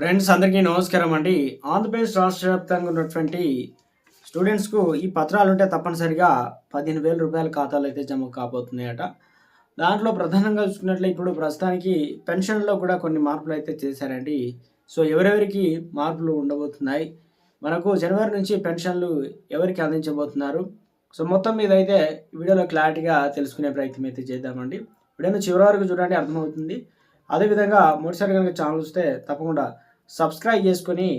Friends అందరికీ నమస్కారం అండి. ఆంధ్రప్రదేశ్ రాష్ట్ర వ్యాప్తంగా ఉన్నటువంటి స్టూడెంట్స్కు ఈ పత్రాలు ఉంటే తప్పనిసరిగా పదిహేను వేల రూపాయల ఖాతాలు అయితే జమ కాబోతున్నాయట. దాంట్లో ప్రధానంగా చూసుకున్నట్లే ఇప్పుడు ప్రస్తుతానికి పెన్షన్లో కూడా కొన్ని మార్పులు అయితే చేశారండి. సో ఎవరెవరికి మార్పులు ఉండబోతున్నాయి? మనకు జనవరి నుంచి పెన్షన్లు ఎవరికి అందించబోతున్నారు? సో మొత్తం మీద అయితే వీడియోలో క్లారిటీగా తెలుసుకునే ప్రయత్నం అయితే చేద్దామండి. వీడియోను చివరి వరకు చూడండి అర్థమవుతుంది. అదేవిధంగా మొదటిసారి కనుక ఛానల్ వస్తే తప్పకుండా సబ్స్క్రైబ్ చేసుకొని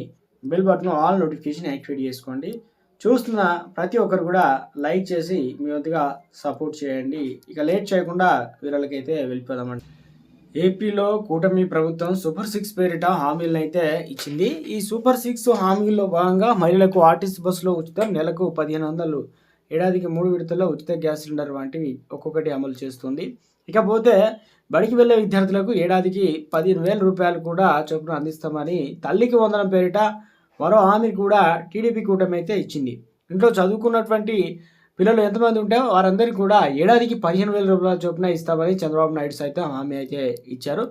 bell button all notification activate చేసుకోండి. చూస్తున్న ప్రతి ఒక్కరు కూడా లైక్ చేసి మీ వంతుగా సపోర్ట్ చేయండి. ఇక లేట్ చేయకుండా వీరాలకైతే వెళ్ళిపోదామండి. ఏపీలో కూటమి ప్రభుత్వం సూపర్ సిక్స్ పేరిట హామీలను అయితే ఇచ్చింది. ఈ సూపర్ సిక్స్ హామీల్లో భాగంగా మహిళలకు ఆర్టీసీ బస్సులో ఉచితం నెలకు పదిహేను వందలు ఏడాదికి మూడు విడతల్లో ఉచిత గ్యాస్ సిలిండర్ వంటివి ఒక్కొక్కటి అమలు చేస్తుంది. ఇకపోతే బడికి వెళ్ళే విద్యార్థులకు ఏడాదికి పదిహేను వేల రూపాయలు కూడా చొప్పున అందిస్తామని తల్లికి వందనం పేరిట మరో హామీ కూడా టీడీపీ కూటమి అయితే ఇచ్చింది. ఇంట్లో చదువుకున్నటువంటి పిల్లలు ఎంతమంది ఉంటే వారందరికీ కూడా ఏడాదికి పదిహేను వేల రూపాయల చొప్పున ఇస్తామని చంద్రబాబు నాయుడు సైతం హామీ అయితే ఇచ్చారు.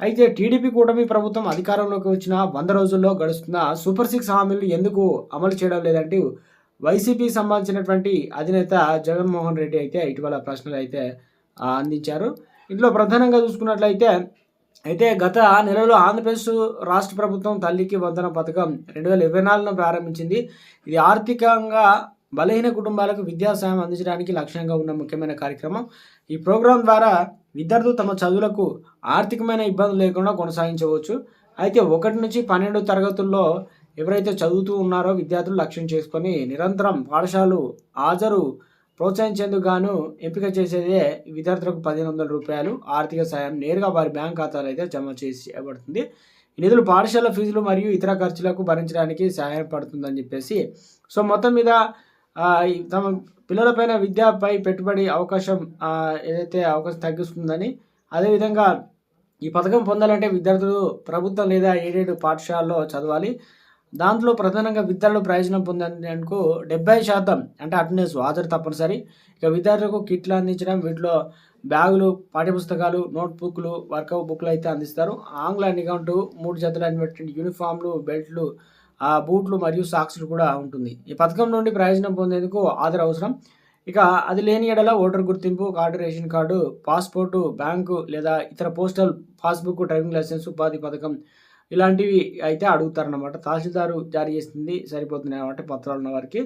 అయితే టీడీపీ కూటమి ప్రభుత్వం అధికారంలోకి వచ్చిన వంద రోజుల్లో గడుస్తున్న సూపర్ సిక్స్ హామీలు ఎందుకు అమలు చేయడం లేదంటూ వైసీపీ సంబంధించినటువంటి అధినేత జగన్మోహన్ రెడ్డి అయితే ఇటీవల ప్రశ్నలు అయితే అందించారు. ఇందులో ప్రధానంగా చూసుకున్నట్లయితే అయితే గత నెలలో ఆంధ్రప్రదేశ్ రాష్ట్ర ప్రభుత్వం తల్లికి వందన పథకం రెండు వేల ఇరవై నాలుగులో ప్రారంభించింది. ఇది ఆర్థికంగా బలహీన కుటుంబాలకు విద్యా సాయం అందించడానికి లక్ష్యంగా ఉన్న ముఖ్యమైన కార్యక్రమం. ఈ ప్రోగ్రాం ద్వారా విద్యార్థులు తమ చదువులకు ఆర్థికమైన ఇబ్బందులు లేకుండా కొనసాగించవచ్చు. అయితే ఒకటి నుంచి పన్నెండు తరగతుల్లో ఎవరైతే చదువుతూ ఉన్నారో విద్యార్థులు లక్ష్యం చేసుకొని నిరంతరం పాఠశాలలు హాజరు ప్రోత్సహించేందుకు గాను ఎంపిక చేసేదే విద్యార్థులకు పదిహేను వందల రూపాయలు ఆర్థిక సాయం నేరుగా వారి బ్యాంక్ ఖాతాలో అయితే జమ చేసి చేయబడుతుంది ఈ నిధులు పాఠశాల ఫీజులు మరియు ఇతర ఖర్చులకు భరించడానికి సహాయపడుతుందని చెప్పేసి సో మొత్తం మీద తమ పిల్లలపైన విద్యపై పెట్టుబడి అవకాశం ఏదైతే అవకాశం తగ్గిస్తుందని అదేవిధంగా ఈ పథకం పొందాలంటే విద్యార్థులు ప్రభుత్వం లేదా ఏడేడు పాఠశాలలో చదవాలి. దాంట్లో ప్రధానంగా విద్యార్థులు ప్రయోజనం పొందేందుకు డెబ్బై శాతం అంటే అటెండెన్స్ హాజరు తప్పనిసరి. ఇక విద్యార్థులకు కిట్లు అందించడం వీటిలో బ్యాగులు పాఠ్యపుస్తకాలు నోట్బుక్లు వర్కౌట్ బుక్లు అయితే అందిస్తారు. ఆంగ్ల నిఘంటు మూడు జతలు అనేటువంటి యూనిఫామ్లు బెల్ట్లు బూట్లు మరియు సాక్స్లు కూడా ఉంటుంది. ఈ పథకం నుండి ప్రయోజనం పొందేందుకు ఆధార్ అవసరం. ఇక అది లేని ఎడల ఓటర్ గుర్తింపు card ration card passport bank లేదా ఇతర పోస్టల్ పాస్బుక్ డ్రైవింగ్ లైసెన్స్ ఉపాధి పథకం ఇలాంటివి అయితే అడుగుతారన్నమాట. తహసీల్దారు జారీ చేస్తుంది సరిపోతున్నాయి అనమాట పత్రాలు ఉన్న వారికి.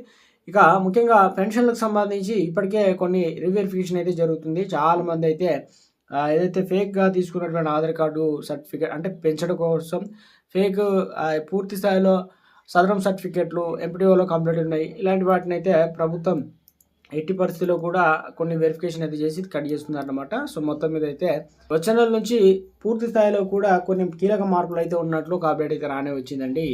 ఇక ముఖ్యంగా పెన్షన్లకు సంబంధించి ఇప్పటికే కొన్ని రివెరిఫికేషన్ అయితే జరుగుతుంది. చాలా మంది అయితే ఏదైతే ఫేక్గా తీసుకున్నటువంటి ఆధార్ కార్డు సర్టిఫికేట్ అంటే పెంచడం కోసం ఫేక్ పూర్తి స్థాయిలో సదరం సర్టిఫికేట్లు ఎంపీడీఓలో కంప్లీట్ ఉన్నాయి. ఇలాంటి వాటిని అయితే ప్రభుత్వం ఎట్టి పరిస్థితిలో కూడా కొన్ని వెరిఫికేషన్ అయితే చేసి కట్ చేస్తున్నారనమాట సో మొత్తం మీద అయితే వచ్చే నెల నుంచి పూర్తి స్థాయిలో కూడా కొన్ని కీలక మార్పులు అయితే ఉన్నట్లు ఒక అప్డేట్ అయితే రానే వచ్చిందండి.